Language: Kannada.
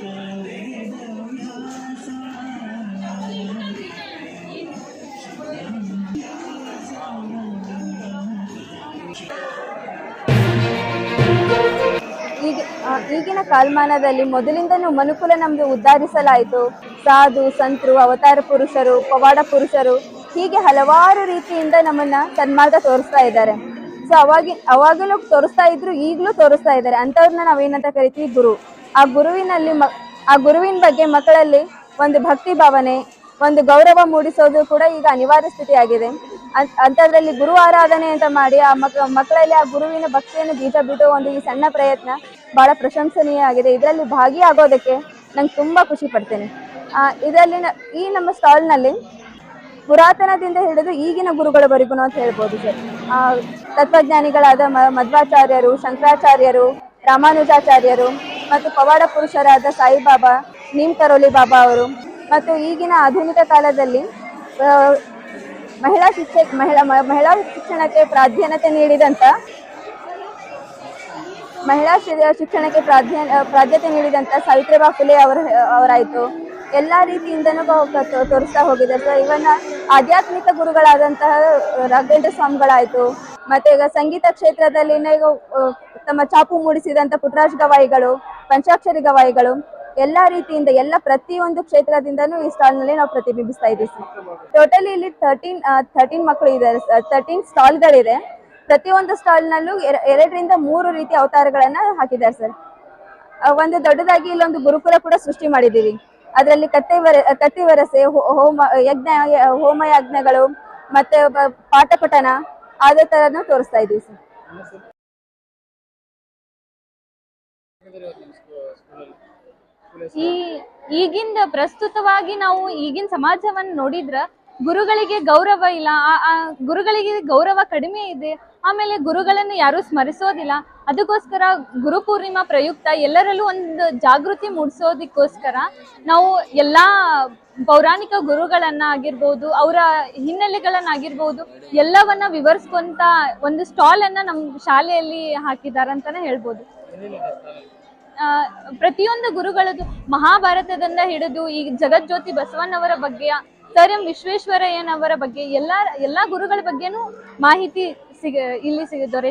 ಈಗ ಈಗಿನ ಕಾಲಮಾನದಲ್ಲಿ ಮೊದಲಿಂದನೂ ಮನುಕುಲ ನಮ್ದು ಉದ್ಧಾರಿಸಲಾಯಿತು. ಸಾಧು, ಸಂತರು, ಅವತಾರ ಪುರುಷರು, ಪವಾಡ ಪುರುಷರು ಹೀಗೆ ಹಲವಾರು ರೀತಿಯಿಂದ ನಮ್ಮನ್ನ ಸನ್ಮಾರ್ಗ ತೋರಿಸ್ತಾ ಇದ್ದಾರೆ. ಸೊ ಅವಾಗಿ ಅವಾಗಲೂ ತೋರಿಸ್ತಾ ಇದ್ರು, ಈಗಲೂ ತೋರಿಸ್ತಾ ಇದ್ದಾರೆ. ಅಂತವ್ರನ್ನ ನಾವೇನಂತ ಕರಿತೀವಿ? ಗುರು. ಆ ಗುರುವಿನಲ್ಲಿ ಮ, ಆ ಗುರುವಿನ ಬಗ್ಗೆ ಮಕ್ಕಳಲ್ಲಿ ಒಂದು ಭಕ್ತಿ ಭಾವನೆ, ಒಂದು ಗೌರವ ಮೂಡಿಸೋದು ಕೂಡ ಈಗ ಅನಿವಾರ್ಯ ಸ್ಥಿತಿಯಾಗಿದೆ. ಅಂಥದ್ರಲ್ಲಿ ಗುರು ಆರಾಧನೆ ಅಂತ ಮಾಡಿ ಆ ಮಕ್, ಮಕ್ಕಳಲ್ಲಿ ಆ ಗುರುವಿನ ಭಕ್ತಿಯನ್ನು ಬೀಜ ಬಿಡೋ ಒಂದು ಈ ಸಣ್ಣ ಪ್ರಯತ್ನ ಬಹಳ ಪ್ರಶಂಸನೀಯ ಆಗಿದೆ ಇದರಲ್ಲಿ ಭಾಗಿಯಾಗೋದಕ್ಕೆ ನಂಗೆ ತುಂಬ ಖುಷಿ ಪಡ್ತೇನೆ. ಇದರಲ್ಲಿ ಈ ನಮ್ಮ ಸ್ಟಾಲ್ನಲ್ಲಿ ಪುರಾತನದಿಂದ ಹಿಡಿದು ಈಗಿನ ಗುರುಗಳವರೆಗೂ ಅಂತ ಹೇಳ್ಬೋದು ಸರ್. ತತ್ವಜ್ಞಾನಿಗಳಾದ ಮಧ್ವಾಚಾರ್ಯರು, ಶಂಕರಾಚಾರ್ಯರು, ರಾಮಾನುಜಾಚಾರ್ಯರು ಮತ್ತು ಪವಾಡ ಪುರುಷರಾದ ಸಾಯಿಬಾಬಾ, ನೀಮ್ ಕರೋಲಿ ಬಾಬಾ ಅವರು ಮತ್ತು ಈಗಿನ ಆಧುನಿಕ ಕಾಲದಲ್ಲಿ ಮಹಿಳಾ ಶಿಕ್ಷಕ ಮಹಿಳಾ ಮಹಿಳಾ ಶಿಕ್ಷಣಕ್ಕೆ ಪ್ರಾಧಾನ್ಯತೆ ನೀಡಿದಂಥ ಮಹಿಳಾ ಶಿಕ್ಷಣಕ್ಕೆ ಪ್ರಾಧಾನ್ಯ ಪ್ರಾಧ್ಯತೆ ನೀಡಿದಂಥ ಸಾವಿತ್ರಿಬಾ ಫುಲೆ ಅವರ, ಅವರಾಯಿತು. ಎಲ್ಲ ರೀತಿಯಿಂದನೂ ತೋರಿಸ್ತಾ ಹೋಗಿದೆ ಸೊ ಇವನ್ನ ಆಧ್ಯಾತ್ಮಿಕ ಗುರುಗಳಾದಂತಹ ರಾಘವೇಂದ್ರ ಸ್ವಾಮಿಗಳಾಯ್ತು. ಮತ್ತೆ ಈಗ ಸಂಗೀತ ಕ್ಷೇತ್ರದಲ್ಲಿ ಈಗ ತಮ್ಮ ಚಾಪು ಮೂಡಿಸಿದಂತ ಪುಟ್ರಾಜ್ ಗವಾಯಿಗಳು, ಪಂಚಾಕ್ಷರಿ ಗವಾಯಿಗಳು, ಎಲ್ಲಾ ರೀತಿಯಿಂದ, ಎಲ್ಲ ಪ್ರತಿಯೊಂದು ಕ್ಷೇತ್ರದಿಂದನೂ ಈ ಸ್ಟಾಲ್ನಲ್ಲಿ ನಾವು ಪ್ರತಿಬಿಂಬಿಸ್ತಾ ಇದ್ದೀವಿ. ಟೋಟಲಿ ಇಲ್ಲಿ ತರ್ಟೀನ್ ತರ್ಟೀನ್ ಮಕ್ಕಳು ಇದ್ದಾರೆ. ತರ್ಟೀನ್ ಸ್ಟಾಲ್ಗಳಿದೆ. ಪ್ರತಿಯೊಂದು ಸ್ಟಾಲ್ ನಲ್ಲೂ ಎರಡರಿಂದ ಮೂರು ರೀತಿಯ ಅವತಾರಗಳನ್ನ ಹಾಕಿದ್ದಾರೆ ಸರ್. ಒಂದು ದೊಡ್ಡದಾಗಿ ಇಲ್ಲೊಂದು ಗುರುಕುಲ ಕೂಡ ಸೃಷ್ಟಿ ಮಾಡಿದ್ದೀವಿ. ಅದರಲ್ಲಿ ಕತ್ತೆ ವರ ಕತ್ತಿ ಹೋಮ, ಯಜ್ಞ ಹೋಮ ಯಜ್ಞಗಳು ಮತ್ತೆ ಪಾಠ ಪಠನ ಅದೇ ತರನು ತೋರಿಸ್ತಾ ಇದೀವಿ ಸರ್. ಈ ಈಗಿಂದ ಪ್ರಸ್ತುತವಾಗಿ ನಾವು ಈಗಿನ ಸಮಾಜವನ್ನ ನೋಡಿದ್ರ ಗುರುಗಳಿಗೆ ಗೌರವ ಇಲ್ಲ ಗುರುಗಳಿಗೆ ಗೌರವ ಕಡಿಮೆ ಇದೆ, ಆಮೇಲೆ ಗುರುಗಳನ್ನು ಯಾರು ಸ್ಮರಿಸೋದಿಲ್ಲ. ಅದಕ್ಕೋಸ್ಕರ ಗುರು ಪೂರ್ಣಿಮಾ ಪ್ರಯುಕ್ತ ಎಲ್ಲರಲ್ಲೂ ಒಂದು ಜಾಗೃತಿ ಮೂಡಿಸೋದಕ್ಕೋಸ್ಕರ ನಾವು ಎಲ್ಲಾ ಪೌರಾಣಿಕ ಗುರುಗಳನ್ನ ಆಗಿರ್ಬೋದು, ಅವರ ಹಿನ್ನೆಲೆಗಳನ್ನಾಗಿರ್ಬೋದು, ಎಲ್ಲವನ್ನ ವಿವರಿಸ್ಕೊಂತ ಒಂದು ಸ್ಟಾಲ್ ಅನ್ನ ನಮ್ಮ ಶಾಲೆಯಲ್ಲಿ ಹಾಕಿದ್ದಾರೆ ಅಂತಾನೆ ಹೇಳ್ಬೋದು. ಪ್ರತಿಯೊಂದು ಗುರುಗಳದ್ದು ಮಹಾಭಾರತದಿಂದ ಹಿಡಿದು ಈ ಜಗಜ್ಯೋತಿ ಬಸವಣ್ಣವರ ಬಗ್ಗೆ, ಸರ್ ಎಂ ವಿಶ್ವೇಶ್ವರಯ್ಯನವರ ಬಗ್ಗೆ ಎಲ್ಲಾ ಎಲ್ಲಾ ಗುರುಗಳ ಬಗ್ಗೆನೂ ಮಾಹಿತಿ ಸಿಗ, ಇಲ್ಲಿ ಸಿಗ ದೊರೆ